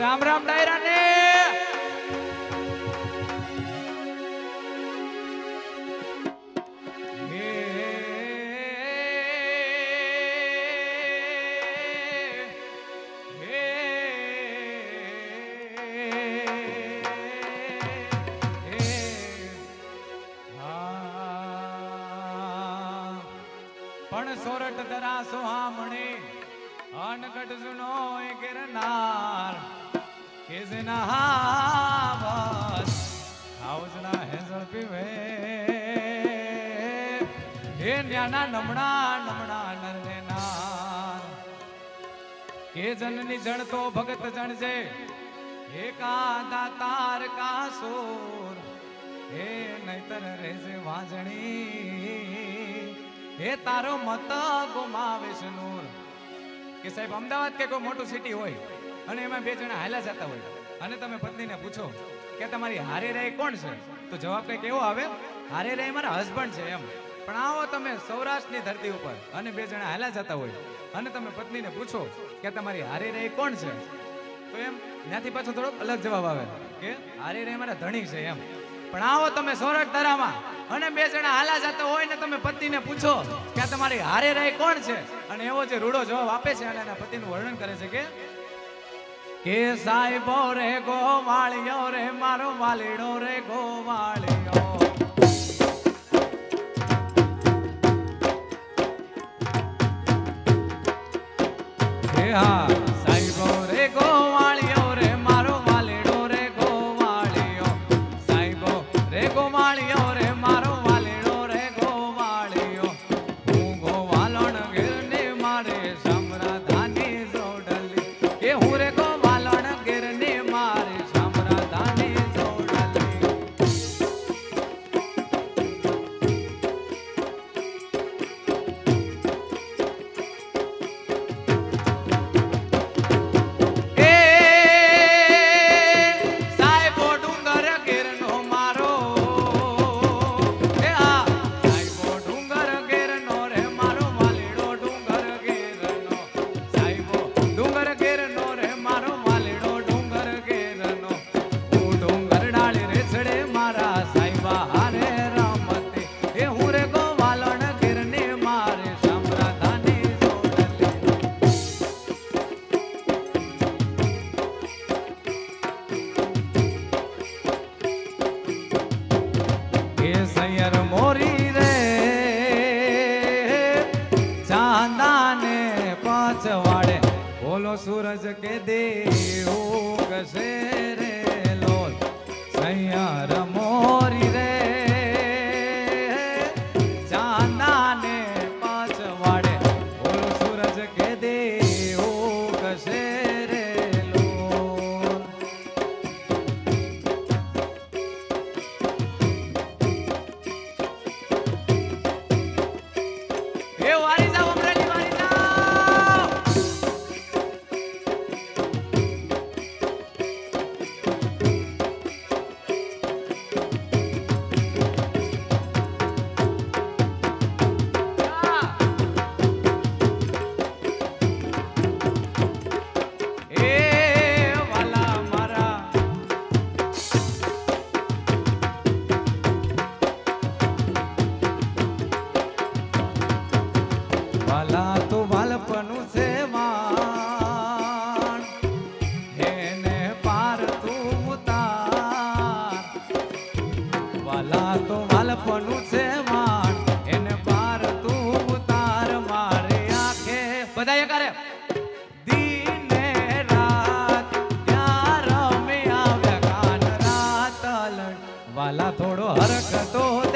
રામ રામ ડાયરા ને પણ સોરઠ દરા સોહામણી અનકટ જુનો એ ગિરનાર કેસના હાવસ આવજના હેસળ પીવે. હે ન્યાના નમણા નમણા નરને નાર કે જનની જણ તો ભગત જણ છે. હે કા તાર કા સોર. હે નહીતર રેજે વાંજણી. હે તારો મત ગુમાવીશ નૂર. કે સાહેબ, અમદાવાદ કે કોઈ મોટું સિટી હોય? અને એમાં બે જણા હાલા જતા હોય. અને તમે પત્નીને પૂછો કે તમારી હારે રાય કોણ છે? તો જવાબ કંઈક એવો આવે, હારે રહે મારા હસબન્ડ છે એમ. પણ આવો તમે સૌરાષ્ટ્રની ધરતી ઉપર અને બે જણા હાલા જતા હોય. અને તમે પત્નીને પૂછો કે તમારી હારે રાય કોણ છે? તો એમ ત્યાંથી પાછો થોડોક અલગ જવાબ આવે કે, હારે રાય મારા ધણી છે એમ. પણ આવો તમે સોરઠ ધરામાં અને બે જણા હાલા જતા હોય ને તમે પતિને પૂછો કે તમારી હારે રહી કોણ છે? અને એવો જે રૂડો જવાબ આપે છે અને એના પતિનું વર્ણન કરે છે કે કે સાહેબો રે ગોવાળિયો રે મારો વાલીડો રે ગોવાળિયો. હે સૂરજ કે વાલા તો વાલપનું છે માણ. એને પાર તું ઉતાર. વાલા તો વાલપનું છે માણ. એને પાર તું ઉતાર. મારે આંખે બધા કાન વાલા થોડો હરકતો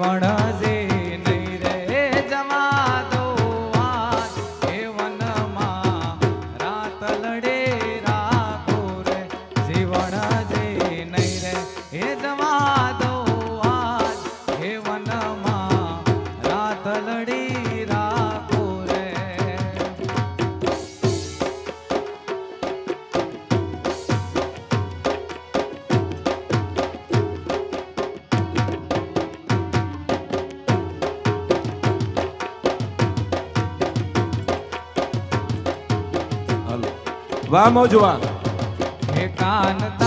श्रवणाजे વાહ મોજવા કાન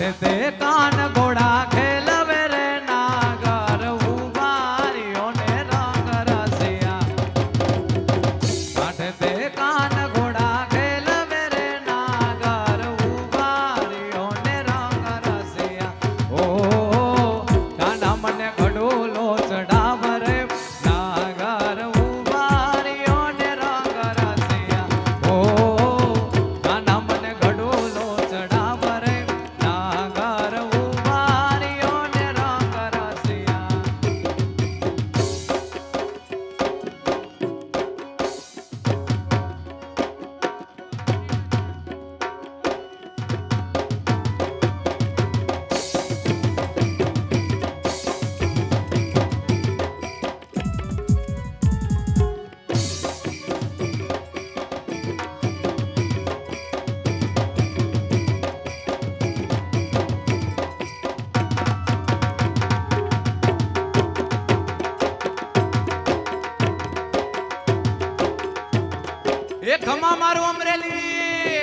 તે કાન એ ખમા મારું અમરેલી.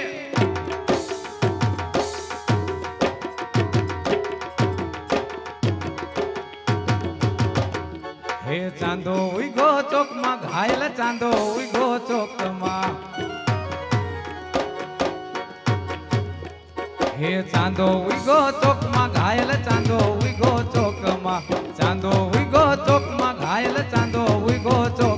હે ચાંદો ઉગો ચોકમાં, ઘાયલ ચાંદો ઉગો ચોકમાં. હે ચાંદો ઉગો ચોકમાં, ઘાયલ ચાંદો ઉગો ચોકમાં. ચાંદો ઉગો ચોકમાં, ઘાયલ ચાંદો ઉગો ચોક